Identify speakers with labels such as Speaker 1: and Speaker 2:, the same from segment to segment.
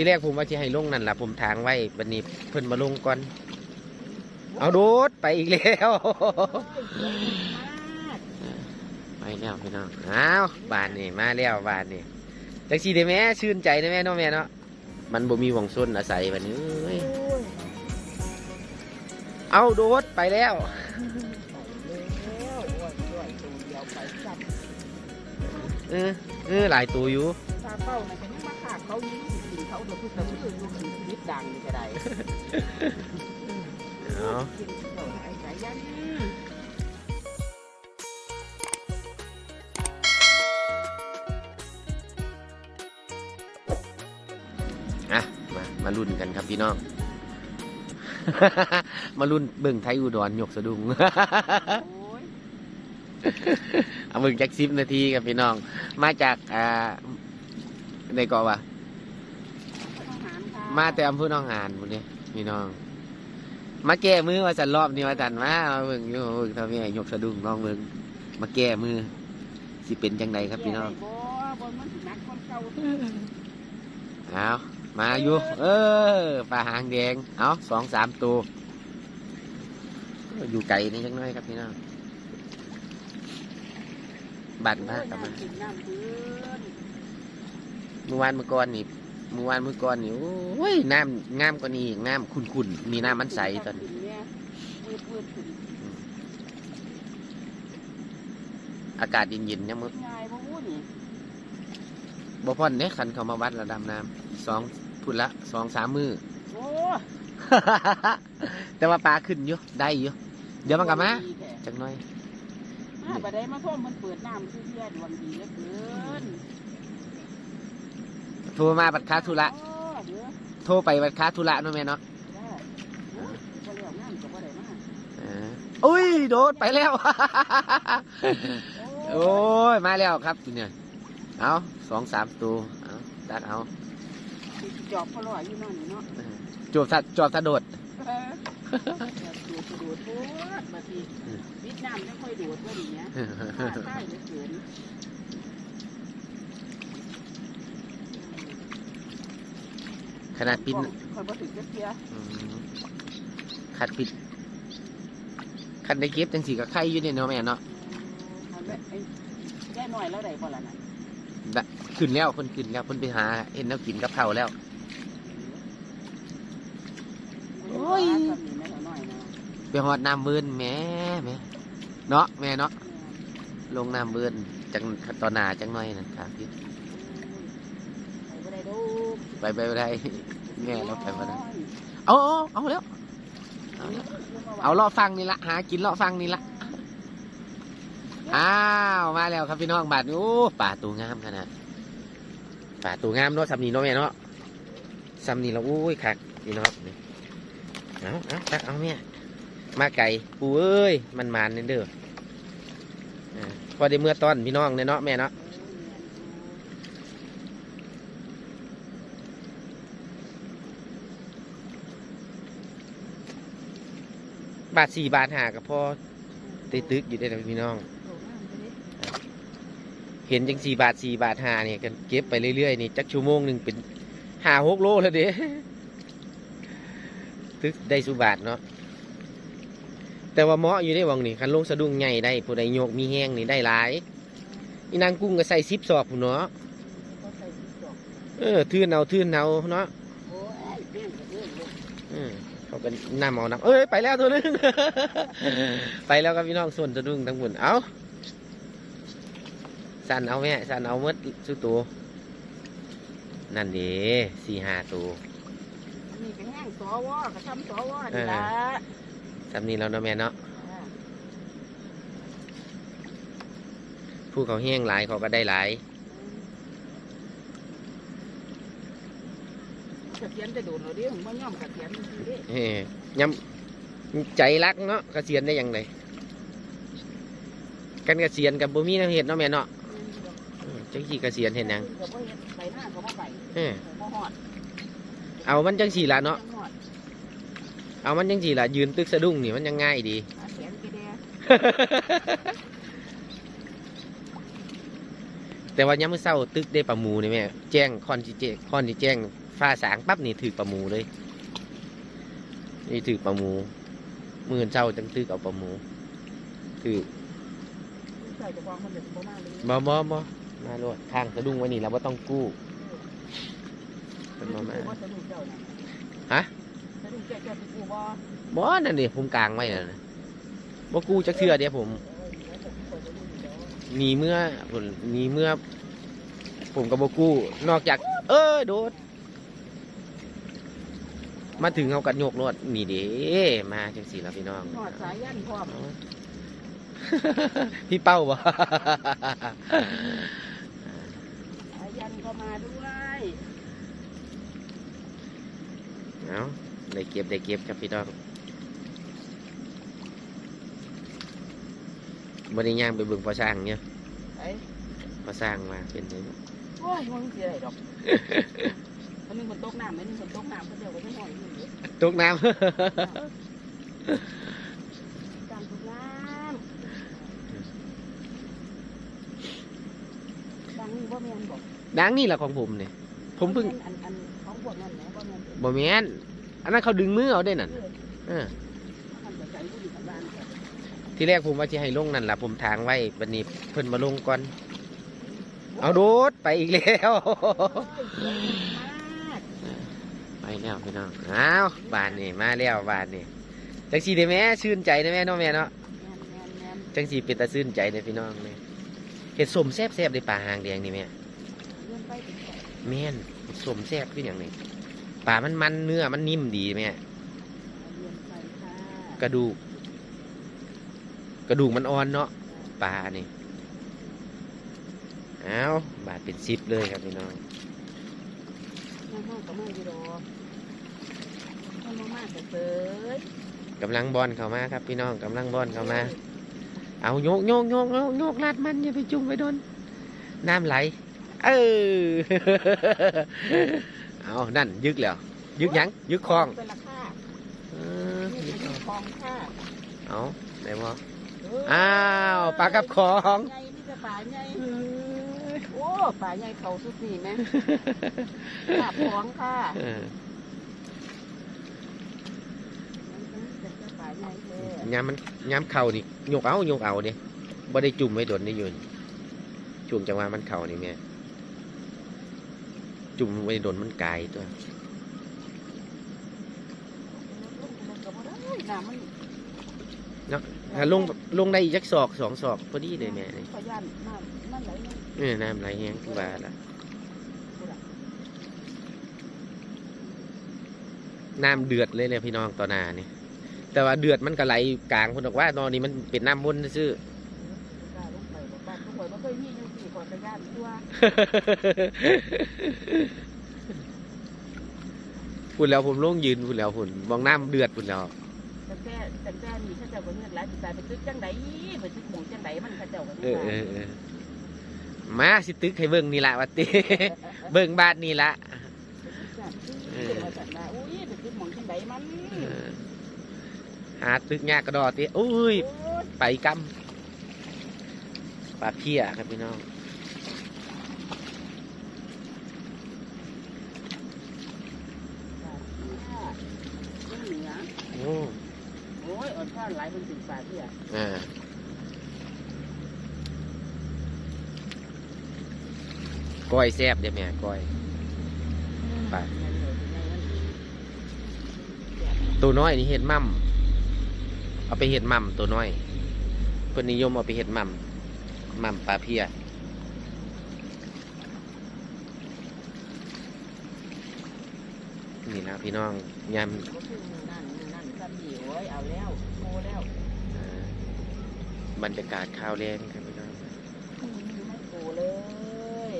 Speaker 1: ที่แรกผมว่าจะให้ลงนั่นแหละผมทางไว้วันนี้เพิ่นมาลงก่อน เอาโดดไปอีกแล้วไปแล้วพี่น้องอ้าวบานนี่มาแล้วบานนี่จังสีได้แม่ชื่นใจได้แม่เน้องแม่เนาะมันบ่มีหวงส้นอาศัยวันนี้เอ้ยเอาโดดไปแล้วเออเออหลายตัวอยู่
Speaker 2: ตาเป้าน่ะจะยังมาขาบเขายิง กินเขาโดนพึ่งแต่พึ่งอยู่ชีวิตดังนี่ก็ได้
Speaker 1: เอา
Speaker 2: กินเขาหายใจยัน
Speaker 1: อะมามาลุ้นกันครับพี่น้อง มาลุ้นเบิ่งไทยอุดรหยกสะดุ้ง
Speaker 2: โอ้ย
Speaker 1: เอาเบิ่งจักสิบนาทีครับพี่น้อง มาจากอ่าในเกาะวะ มาแต่อำเภอหนองหานหมดเนี่ยพี่น้อง มาแก้มือว่าสันรอบนี้ว่าสันมามาเบิ่งอยู่เบิ่งเท่านี้ยกสะดุ้งน้องเบิ่งมาแก้มือสิเป็นจังไดครับพี่น้อง
Speaker 2: บ่บ่มันสิหนักคนเก่า
Speaker 1: เอามาอยู่ เออปลาหางแดงเอาสองสามตัวอยู่ไกลนี่จังน้อยครับพี่น้องบัตรมากกลับมา
Speaker 2: กินน้ำเบื่อน
Speaker 1: เมื่อวานเมื่อก่อนนี่ เมื่อวานเมื่อก่อนนี่โอ้ยน้ำงามกว่านี้อีกน้ำขุ่นๆมีน้ำมันใสตอนนี้
Speaker 2: เนี่ยมืดมืดขึ้น
Speaker 1: อากาศเย็นๆยังมือ
Speaker 2: ง่ายบ่ฮู้นี่
Speaker 1: บ่พ่อนเนี่ยคันเขามาวัดระดับน้ำสองพุ่นละสองสามมือ
Speaker 2: โอ้
Speaker 1: แต่ว่าปลาขึ้นอยู่ได้อยู่เดี๋ยวมันกลับมา
Speaker 2: ดีแท้
Speaker 1: จักหน้อย
Speaker 2: มาบ่ได้มาท่วมมันเปิดน้ำซื่อๆดวงดีเหลือเกิน
Speaker 1: โท รมาบัดค้าธุระ
Speaker 2: โอ้เด้อ
Speaker 1: โทรไปบัดค้าธุระเนู่นแม่เนาะ
Speaker 2: ได้โอ้บ่เลี้ยวงานก็บ่ได้มา
Speaker 1: เอออุ้ยโดดไปแล้ว โอ้ยมาแล้วครับเนี่ยเอาสองสามตัวเอาตัดเอา
Speaker 2: จอบพลอยอยู่นั่นนี่เนาะ
Speaker 1: จวบสัดจอบสะโดด
Speaker 2: เออดูดดูดโอ้ยบางทีวิดน้ำไม่ค่อยดูดว่าดีเนี้ยใต้เหลือเกิน
Speaker 1: ขนาดปิน
Speaker 2: คอยบ่ถึงจะเสีย
Speaker 1: อืมขัดปิดขัดได้เก็บจังสีกับไข่อยู่เนี่ยเนาะแม่เนาะ
Speaker 2: ทำได้ไอ้แย่หน่อยแล้วได้บ่ล่ะน่ะ
Speaker 1: ขึ้นแล้วคนขึ้นแล้วคนไปหาเห็นแล้วกินกับเผาวแล้วโอ้ย
Speaker 2: ทำนี่แม่หน่อยนะ
Speaker 1: ไปหอดน้ำเบินแหม่แหม่เนาะแม่เนาะลงน้ำเบินจังตอนหนาจังหน่อยนะครับพี่
Speaker 2: ไปบ่ได้ดู
Speaker 1: ไปไปไปได้แม่เราไปมาได้เอาเอาเอาแล้วเอาแล้วเอาลาะฟังนี่ละหากินเลาะฟังนี่ละอ้าวมาแล้วครับพี่น้องบาดนี้โอ้ป่าตัวงามขนาดป่าตัวงามเนาะสำนีเนาะแม่เนาะสำนีเราโอ้ยคักพี่น้องนี่เอาเอาตักเอาแม่มาไก่ปูเอ้ยมันมานเนเด้ออ่าพอได้เมื่อตอนพี่น้องเนี่ยเนาะแม่เนาะ บาทสี่บาทหากับพ่อติตึกอยู่ได้นะพี่น้อง เห็นจังสี่บาทสี่บาทหาเนี่ยกันเก็บไปเรื่อยๆนี่จักชั่วโมงหนึ่งเป็นหาหกโลแล้วเด้ตึกได้สุบาทเนาะแต่ว่าเหมาะอยู่ได้วังนี่คันลงสะดุ้งใหญ่ได้ผู้ใดโยกมีแห้งนี่ได้หลายอีนางกุ้งก็ใส่ซิปสอบผู้เนาะเออทื่นเอาทื่นเอาเนาะ
Speaker 2: โอ้ยเรื่องกับเรื่องเลย
Speaker 1: อืม เขาเป็นน้ำเอาน้ำเอ้ยไปแล้วตัวนึง ไปแล้วครับพี่น้องส่วนตัวนึงทั้งหมดเอาสันเอาแม่สันเอาหมดสุดตัวนั่นดีสี่ห้าตัว
Speaker 2: นี่ก็แห้งสวก็ทำสวนี่ละ
Speaker 1: สำนี้แล้วเนาะแม่เนาะผู้เขาแห้งหลายเขาก็ได้หลาย
Speaker 2: กระเทียนจะโดนเราเด้ผมบ่ย่อมกระเทียนมันสิเด้
Speaker 1: เฮ้ยยำใจรักเนาะเกษียณได้ยังไงกันเกษียณกับบ่มีน้ำเห็ดเนาะแม่เนาะอืมจังสี่เกษียณเห็นหยัง
Speaker 2: ก็บ่เฮ็ดไปหน้าก็บ่ไป
Speaker 1: เออ
Speaker 2: บ่ฮอด
Speaker 1: เอามันจังสี่ละเนาะ
Speaker 2: จังฮอด
Speaker 1: เอามันจังสี่ละยืนตึกสะดุ้งนี่มันยังง่ายดี
Speaker 2: หาแขนไปแด
Speaker 1: แต่ว่าย้ำมือเศร้าตึกได้ปลาหมูนี่แม่แจ้งคอนที่แจ้งคอนที่แจ้ง ฟ้าสางปั๊บนี่ถือปลาหมูเลย นี่ถือปลาหมูมือเจ้าจังตึกเอาปลาหมูถือ
Speaker 2: ใส่กระบอกมันเด็ดบ่มากเลย
Speaker 1: บ่บ่บ่มาโลดทางสะดุ้งไว้นี่แล้วว่าต้องกู้เป็นบ่มา
Speaker 2: ว่าจะดูเจ้าน่ะ
Speaker 1: ฮะ
Speaker 2: จะดูแก่แก่กูบ่
Speaker 1: บ่นั่นดิผมกลางไว้นั่นน่ะบ่กู้จักเทื่อเดียวผมหนีเมื่อผมหนีเมื่อ ผมก็บ่กู้นอกจาก เออโดด มาถึงเขากัดโยกรถนี่เด้มาจังสี่แล้วพี่น้อง
Speaker 2: หอดสายยันพร้อม
Speaker 1: พี่เป้าบ่
Speaker 2: สายยันก็มาด้วย
Speaker 1: เอาได้เก็บได้เก็บครับพี่น้องบ่ได้ย่างไปเบิ่งพอสร้างเนี่ย
Speaker 2: ไอ้
Speaker 1: พอสร้างมาเป็นจัง
Speaker 2: โอ้ยมันเสียอะไรดอกมันนึงฝนต กน้ำมันนึงฝนตกน้ำก็เดียวก็ไม่หอยอยู่เลย
Speaker 1: ตกน้ำ
Speaker 2: การตกน้ำดังนี่บ่แม่นบอก
Speaker 1: ดังนี่แหละของผมเนี่ยผมเพิ่ง
Speaker 2: อันอันของพวกนั้นนะบ่แม่น
Speaker 1: บ่แม่นอันนั้นเขาดึงมือเอาได้นั่น
Speaker 2: เออ
Speaker 1: เออ
Speaker 2: ทำใจผู้อยู่กับบ้านก่อน
Speaker 1: ที่แรกผมว่าจะให้ลงนั่นล่ะผมทางไว้วันนี้เพิ่นมาลงก่อน เอาโดดไปอีกแล้ว
Speaker 2: โอ้ยสวยมาก
Speaker 1: ไปแล้วพี่น้องอ้าวบ้านนี่มาแล้วบ้านนี่จังสีได้แม่ชื่นใจได้แม่เน้องแม่เนาะ
Speaker 2: แม่นแม่นแม่น
Speaker 1: จังสีเป็นตาชื่นใจได้พี่น้องเลยเห็ดสมแซ่บแซ่บได้ปลาหางแดงนี่แม่
Speaker 2: เลื่อนไปถึงก่อน
Speaker 1: แม่นเห็ดสมแซ่บคืออย่างนี้ปลามันมันเนื้อมันนิ่มดีแม่
Speaker 2: เลื่อนไปค่ะ
Speaker 1: กระดูก กระดูกมันอ่อนเนาะปลานี่เอาบาทเป็นซิปเลยครับพี่น้อง
Speaker 2: น้ำห้องก็มาอยู่ดอกมันมามากแต่เสย
Speaker 1: กำลังบอลเข้ามาครับพี่น้องกำลังบอลเข้ามา เอาโยกโยกโยกโยกโยกลาดมันอย่าไปจุ่มไปโดนน้ำไหล เออเอานั่นยึกแล้วยึกหยังยึกคลอง
Speaker 2: เป็นราคา
Speaker 1: เออ
Speaker 2: นี่
Speaker 1: ยึก
Speaker 2: เป็น
Speaker 1: คลอง
Speaker 2: คลองค่ะ
Speaker 1: เอาไหนบ่
Speaker 2: เอ้า
Speaker 1: วปลากับคลอง
Speaker 2: ใหญ่นี่จะปลาใหญ่โอ้ปลาใหญ่เขาสุดนี่ไหมปลาพวงค่ะ
Speaker 1: เออ
Speaker 2: จะปลาใหญ่เล ย
Speaker 1: ยามมันยามเข่านี่ยกเอายกเอาเด้บ่ได้จุ่มไว้โดนได้อยืนช่วงจังหวะมันเข่านี่แม่จุ่มไว้โดนมันกายตัว
Speaker 2: น้ำมัน
Speaker 1: ถ้าลงลงได้อีกจักศอกสองศอกพอดีเลยแม่นี่
Speaker 2: ขยันน้ำมันไหลลง
Speaker 1: เออน้ำไหลแห้งคือว่าละน้ำเดือดเลยเนี่ยพี่น้องต่อหน้านี่ แต่ว่าเดือดมันก็ไหลกลางคนบอกว่านอนนี้มันเป็นน้ำวนซื่อ
Speaker 2: กล้าลงไปบอกบ้านทุกคนไม่เคยมีอยู่สี่ขอกระยานตัว
Speaker 1: พูดแล้วผมลงยืนพูดแล้วพุ่นมองน้ำเดือดพูดแล้ว
Speaker 2: แต่แก่แต่แก่นี่เขาเจ้าก็เงินหลายสิตายไปตึกจังไดไปตึกหมูจังไดมันเขาเจ้าก็
Speaker 1: เออเออเออมาสิตึกให้เบิ่งนี่ละวัดติเบิ่งบาทนี่ละ
Speaker 2: เออมาจัดมาอุ้ยไปตึกหมูจังไดมัน
Speaker 1: เออ หาตึกยากกระดอติอุ้ย
Speaker 2: โอ้ย
Speaker 1: ไปกำปลาเพี้ยครับพี่น้อง
Speaker 2: เหนือ
Speaker 1: โอ้
Speaker 2: โอ้ยอ่อนข้อนหลายเป็นสิบปลาที่อะ
Speaker 1: อ่าก้อยแซ่บเดี๋ยวแม่ก้อยไปตัวน้อยนี่เห็ดมั่ม เอาไปเห็ดมั่มตัวน้อยเพิ่นนิยมเอาไปเห็ดมั่มมั่มปลาเพียนี่นะพี่น้องยำ
Speaker 2: นั่นนั่นซ้ำดีโอ้ยเอาแล้วโมแล้ว
Speaker 1: เอ่อบรรยากาศข้าวแรงครับพี่น้อง
Speaker 2: ไม่โกเลย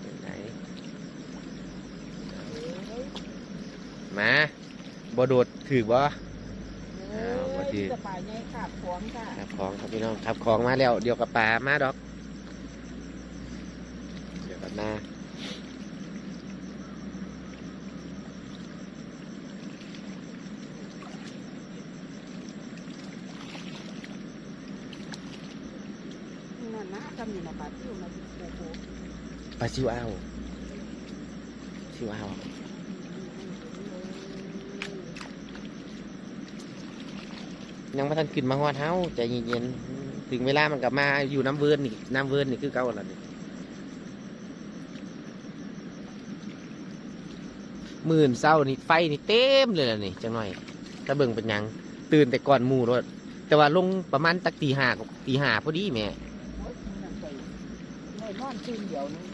Speaker 1: เป็นไหน
Speaker 2: เอ้ย
Speaker 1: มาบ่โดดถือบ่
Speaker 2: เอ้ยจะปลาใหญ่ขาบพร้อมค่ะ
Speaker 1: ขับของครับพี่น้องขับของมาแล้วเดี๋ยวกับปลามาดอก เดี๋ยวกันมา
Speaker 2: นั่นนะซ้ำนี่นะปลาที่อยู่ในโคโค
Speaker 1: ปลาซิวอ้าวซิสิว่าเอา ยังไม่ทันขึ้นมาฮอดเฮาใจเย็นๆถึงเวลามันกลับมาอยู่น้ำเวิร์นนี่น้ำเวิร์นนี่คือเก่าแล้วนี่หมื่นเศร้านี่ไฟนี่เต็มเลยล่ะนี่จังหน่อยถ้าเบิ่งเป็นหยัง ตื่นแต่ก่อนหมู่รถแต่ว่าลงประมาณตักตีห้าตีห้าพอดีแม่
Speaker 2: โอ๊ยนั่นไปไม่นอนตื่นเดียวนึง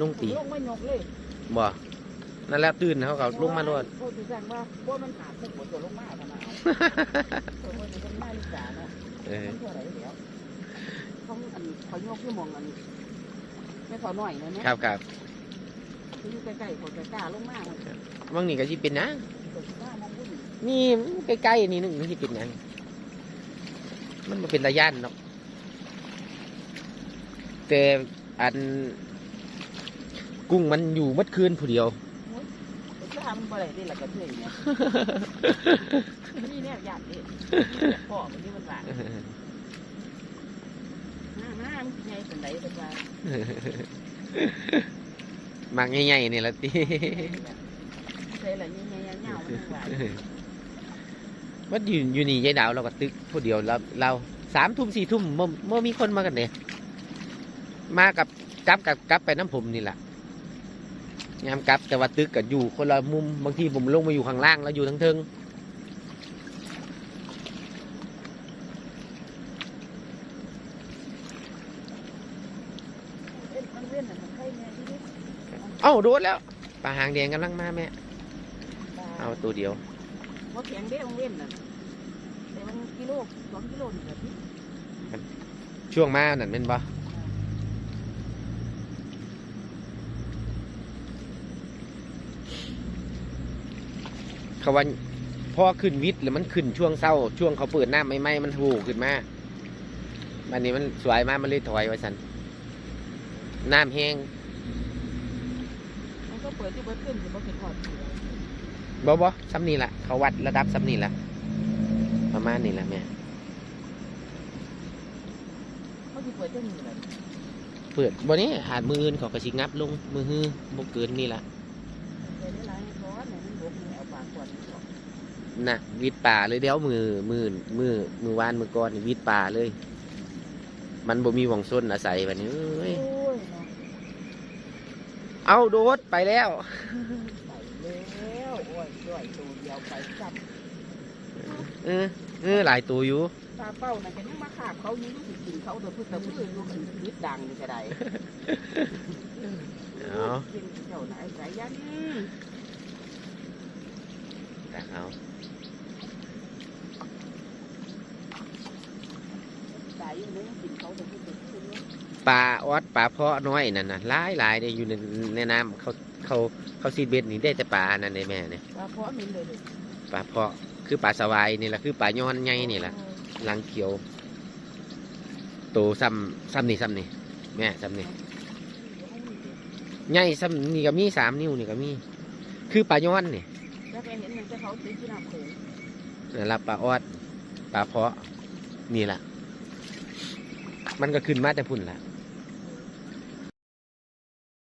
Speaker 1: ลงตี
Speaker 2: ลงไม่ยกเลย
Speaker 1: บ่ นั่นแหล้วตื่นเขาก็ลงมาโลด
Speaker 2: พูดถึงว่าว่ามันขาดสมบูรณ์ตัวลงมาขนาดตัวมันเป็นมาลิกาเนาะ
Speaker 1: เออ
Speaker 2: มันเท่าไหร่เดี๋ยวเขาอันเขายกที่มองอันไม่เขาหน่อยนะเนี่ย
Speaker 1: ครับครับ
Speaker 2: ที่อยู่ใกล้ๆคนใกล้ๆลงมามัน
Speaker 1: บางนี่ก็สิเป็นหยัง
Speaker 2: ตัวที่ว่ามองผู้หญิง
Speaker 1: นี่ใกล้ๆนี่นึงมันสิเป็นหยังมันบ่เป็นระยะเนาะแต่อันกุ้งมันอยู่มัดคืนผู้เดียว
Speaker 2: ตัวที่ทำอะไรได้ละกระเทยเนี่ยนี่เนี่ยอยากเด็ดพ่อมันนี่มันหลานมามามันใหญ่เป็นไหนเป็นว่า
Speaker 1: มักใหญ่ๆนี่ละติ
Speaker 2: ใช่ละใหญ่ๆเงาๆมันหวาน
Speaker 1: มันอยู่อยู่นี่ยายดาวเราก็ตึกผู้เดียวเราเราสามทุ่มสี่ทุ่มเมื่อมีคนมากันเนี่ยมากับกลับกับกลับไปน้ำผมนี่แหละ ยามกลับ แต่ว่าตึกกับอยู่คนละมุมบางทีผมลงมาอยู่ข้างล่างแล้วอยู่ทั้งเทิง
Speaker 2: มันเว้นน่ะมันไข่แม่ที่นี่
Speaker 1: เอ้าโดนแล้วปลาหางแดงกำลังมาแม่เอาตัวเดียว
Speaker 2: ว่าแข็งเด้มันเว้นน่ะแต่มันกิโลสองกิโลนี่แหละพี่
Speaker 1: ช่วงมานั่นเป็นปะ เขาว่าพอขึ้นวิทย์แล้วมันขึ้นช่วงเศร้า ช่วงเขาเปิดหน้าไม่ไหมมันหูขึ้นมาบันนี้มันสวยมากมันเลยถอยไว้สันน้ำแห้ง
Speaker 2: มันก็เปิดที่เบิดขึ้นที่เบิดขึ้นทอด
Speaker 1: บอบอซ้ำนี่ละเขาวัดระดับซ้ำนี่ละประมาณนี้ละแม่
Speaker 2: เขาที่เปิดเจ้าหนี้เลย
Speaker 1: เปิดบนนี้หาดมืออื่นเขากระชิงับลงมือฮือบ่เกินนี่ละ
Speaker 2: นี่ยเอาปากก่อน
Speaker 1: นะวิดป่าเลยเดี๋ยวมือมือมือมือวานมือก่อนนี่วิดป่าเลย มันบ่มีหวงส้นอาศัยแบบนี้เอ้ย
Speaker 2: โอ้ยเนาะ
Speaker 1: เอาโดดไปแล้ว
Speaker 2: ใส่แล้วโอ้ยด้วยตัวเดียวไปจับ
Speaker 1: เออเออหลายตัวอยู่
Speaker 2: ตาเป้าน่ะจะยังมาขาบเขาอยู่ลูกสิกินเขาเดี๋ยวพึ่งตะพื้นลูกสินิดดังนี่ก็ได้
Speaker 1: เอา
Speaker 2: กินเจ้าน่ะไอ้สายยัน
Speaker 1: แต่เอา
Speaker 2: สายอยู่เนี่ยกิ นเขาเดี๋ยวพึ่งตะพื้น
Speaker 1: ปลาออดปลาเพาะน้อยนั่นน่ะหลายหลายเนี่ยอยู่ในในน้ำเขาเขาเขาซีดเบ็ดนี่ได้แต่ปลานั่นเลยแม่เนี่ย
Speaker 2: ว่าเพราะมันเลยเลย
Speaker 1: ปลาเพาะคือปลาสวายนี่แหละคือปลาย้อนใหญ่นี่แหละลังเขียวโตซ้ำซ้ำนี่ซ้ำนี่แม่ซ้ำนี่ใหญ่ซ้ำนี่ก็มีสามนิ้วนี่ก็มีคือปลาย้อนนี่
Speaker 2: แล้วไปเห็นมันจะเขาตีที่น้ำโขง
Speaker 1: นั่นละปลาออดปลาเพาะนี่แหละมันก็ขึ้นมาแต่พุ่นละ